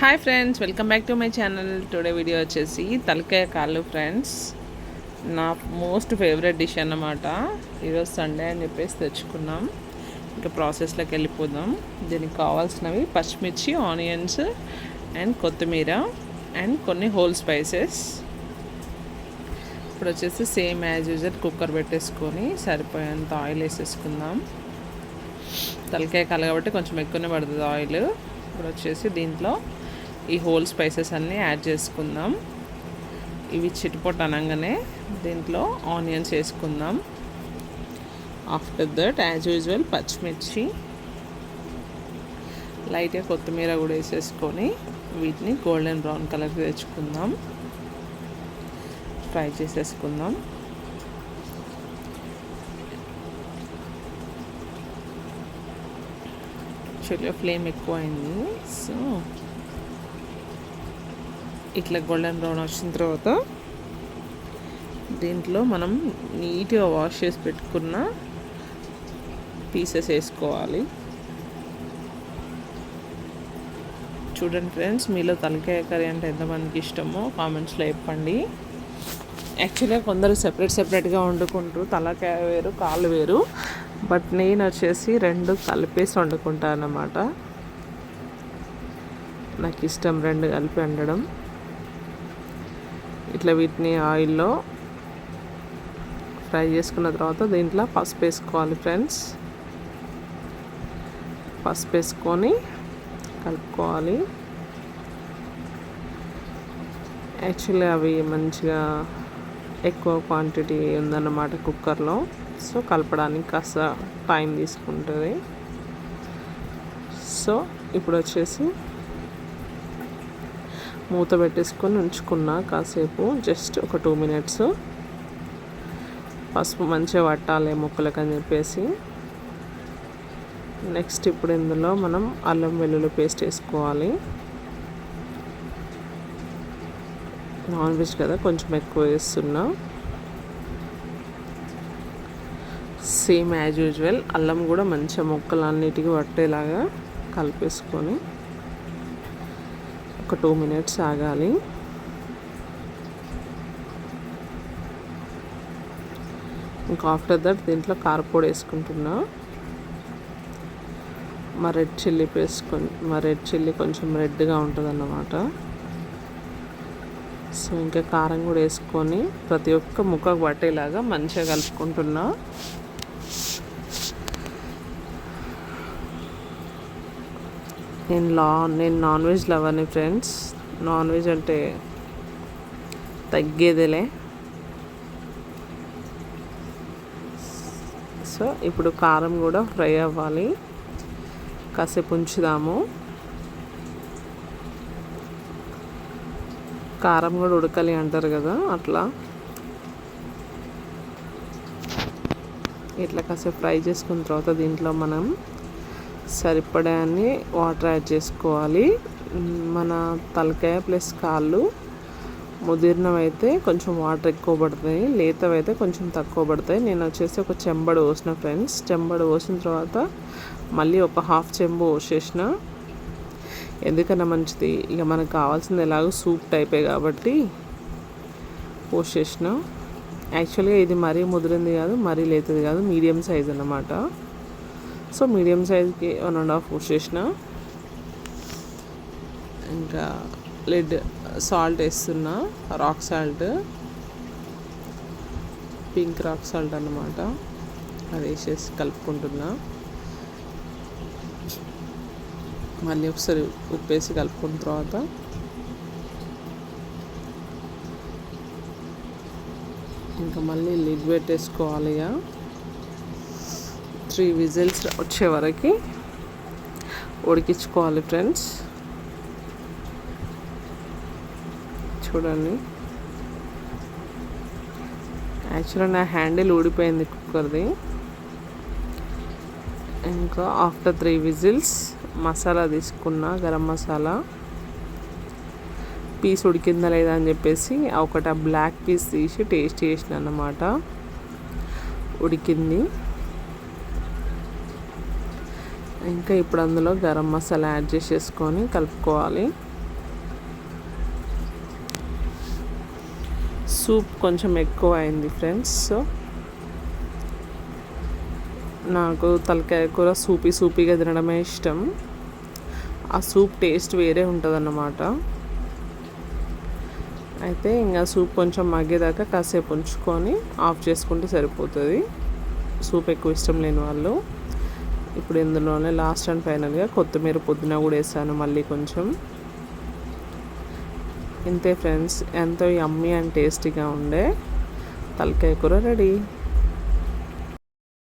Hi friends welcome back to my channel today video వచ్చేసి తలకాయ కాళ్ళు ఫ్రెండ్స్ నా మోస్ట్ ఫేవరెట్ డిష్ అన్నమాట. ఈరోజు సండే అని చెప్పేసి తెచ్చుకున్నాం. ఇంకా ప్రాసెస్లోకి వెళ్ళిపోదాం. దీనికి కావాల్సినవి పచ్చిమిర్చి ఆనియన్స్ అండ్ కొత్తిమీర అండ్ కొన్ని హోల్ స్పైసెస్ ఇప్పుడు వచ్చేసి సేమ్ యాజ్ యూజర్ కుక్కర్ పెట్టేసుకొని సరిపోయేంత ఆయిల్ వేసేసుకుందాం. తలకాయ కాలు కాబట్టి కొంచెం ఎక్కువనే పడుతుంది ఆయిల్ ఇప్పుడు వచ్చేసి దీంట్లో ఈ హోల్ స్పైసెస్ అన్నీ యాడ్ చేసుకుందాం. ఇవి చిటిపొట్ అనగానే దీంట్లో ఆనియన్స్ వేసుకుందాం ఆఫ్టర్ దట్ యాజ్ యూజువల్ పచ్చిమిర్చి లైట్గా కొత్తిమీర కూడా వేసేసుకొని వీటిని గోల్డెన్ బ్రౌన్ కలర్ తెచ్చుకుందాం. ఫ్రై చేసేసుకుందాం. యాక్చువల్గా ఫ్లేమ్ ఎక్కువ అయింది సో ఇట్లా గోల్డెన్ బ్రౌన్ వచ్చిన తర్వాత దీంట్లో మనం నీట్గా వాష్ చేసి పెట్టుకున్న పీసెస్ వేసుకోవాలి. చూడండి ఫ్రెండ్స్ మీలో తలకాయ కర్రీ అంటే ఎంతమందికి ఇష్టమో కామెంట్స్లో చెప్పండి. యాక్చువల్గా కొందరు సెపరేట్ సెపరేట్గా వండుకుంటారు. తలకాయ వేరు కాళ్ళు వేరు. బట్ నేను వచ్చేసి రెండు కలిపేసి వండుకుంటాను అన్నమాట నాకు ఇష్టం రెండు కలిపి వండడం. ఇట్లా వీటిని ఆయిల్లో ఫ్రై చేసుకున్న తర్వాత దీంట్లో పసుపు వేసుకోవాలి ఫ్రెండ్స్. పసుపు వేసుకొని కలుపుకోవాలి. యాక్చువల్లీ అవి మంచిగా ఎక్కువ క్వాంటిటీ ఉందన్నమాట కుక్కర్లో. సో కలపడానికి కాస్త టైం తీసుకుంటుంది. సో ఇప్పుడు వచ్చేసి మూత పెట్టేసుకొని ఉంచుకున్నా కాసేపు జస్ట్ ఒక టూ మినిట్స్ పసుపు మంచిగా పట్టాలి ముక్కలకు అని చెప్పేసి. నెక్స్ట్ ఇప్పుడు ఇందులో మనం అల్లం వెల్లుల్లి పేస్ట్ వేసుకోవాలి. నాన్ వెజ్ కదా కొంచెం ఎక్కువ వేస్తున్నా. సేమ్ యాజ్ యూజువల్ అల్లం కూడా మంచిగా ముక్కలు అన్నిటికీ పట్టేలాగా కలిపేసుకొని. ఒక టూ మినిట్స్ ఆగాలి. ఇంకా ఆఫ్టర్ దట్ దీంట్లో కారపొడి వేసుకుంటున్నా. మా రెడ్ చిల్లీ వేసుకొని మా రెడ్ చిల్లీ కొంచెం రెడ్గా ఉంటుంది అన్నమాట సో ఇంకా కారం కూడా వేసుకొని ప్రతి ఒక్క ముక్కకు పట్టేలాగా మంచిగా కలుపుకుంటున్నా. నేను లా నేను నాన్ వెజ్ లవర్ని ఫ్రెండ్స్ నాన్ వెజ్ అంటే తగ్గేదిలే. సో ఇప్పుడు కారం కూడా ఫ్రై అవ్వాలి. కాసేపు ఉంచుదాము. కారం కూడా ఉడకాలి అంటారు కదా అట్లా. ఇట్లా కాసేపు ఫ్రై చేసుకున్న తర్వాత దీంట్లో మనం సరిపడాన్ని వాటర్ యాడ్ చేసుకోవాలి. మన తలకాయ ప్లస్ కాళ్ళు ముదిరినవైతే కొంచెం వాటర్ ఎక్కువ పడతాయి. లేతవైతే కొంచెం తక్కువ పడతాయి. నేను వచ్చేసి ఒక చెంబడు పోసిన ఫ్రెండ్స్. చెంబడు పోసిన తర్వాత మళ్ళీ ఒక హాఫ్ చెంబు పోసేసిన. ఎందుకన్నా మంచిది? ఇక మనకు కావాల్సింది ఎలాగో సూప్ టైపే కాబట్టి పోసేసిన. యాక్చువల్గా ఇది మరీ ముదిరింది కాదు మరీ లేతది కాదు మీడియం సైజ్ అన్నమాట. సో మీడియం సైజ్కి వన్ అండ్ హాఫ్ పోసేసిన ఇంకా లెడ్ సాల్ట్ వేస్తున్నా rock salt pink rock salt అన్నమాట. అది వేసేసి కలుపుకుంటున్నా. మళ్ళీ ఒకసారి ఉప్పు వేసి కలుపుకున్న తర్వాత ఇంకా మళ్ళీ లిడ్ పెట్టేసుకోవాలి ఇక. త్రీ విజిల్స్ వచ్చే వరకు ఉడికించుకోవాలి ఫ్రెండ్స్. చూడండి. యాక్చువల్గా నా హ్యాండిల్ ఊడిపోయింది కుక్కర్ది. ఇంకా ఆఫ్టర్ త్రీ విజిల్స్ మసాలా తీసుకున్నా గరం మసాలా. పీస్ ఉడికిందా లేదా అని చెప్పేసి ఒకటి ఆ బ్లాక్ పీస్ తీసి టేస్ట్ చేసిన అన్నమాట. ఉడికింది. ఇంకా ఇప్పుడు అందులో గరం మసాలా యాడ్ చేసేసుకొని కలుపుకోవాలి. సూప్ కొంచెం ఎక్కువ అయింది ఫ్రెండ్స్ సో నాకు తలకాయ కూర సూపీ సూపీగా తినడమే ఇష్టం. ఆ సూప్ టేస్ట్ వేరే ఉంటుందన్నమాట. అయితే ఇంకా సూప్ కొంచెం మగ్గేదాకా కాసేపు ఉంచుకొని ఆఫ్ చేసుకుంటే సరిపోతుంది. సూప్ ఎక్కువ ఇష్టం లేని వాళ్ళు. ఇప్పుడు ఇందులోనే లాస్ట్ అండ్ ఫైనల్గా కొత్తిమీర పుదీనా కూడా వేసాను మళ్ళీ కొంచెం. ఇంతే ఫ్రెండ్స్ ఎంతో యమ్మీ అండ్ టేస్టీగా ఉండే తలకాయ కూర రెడీ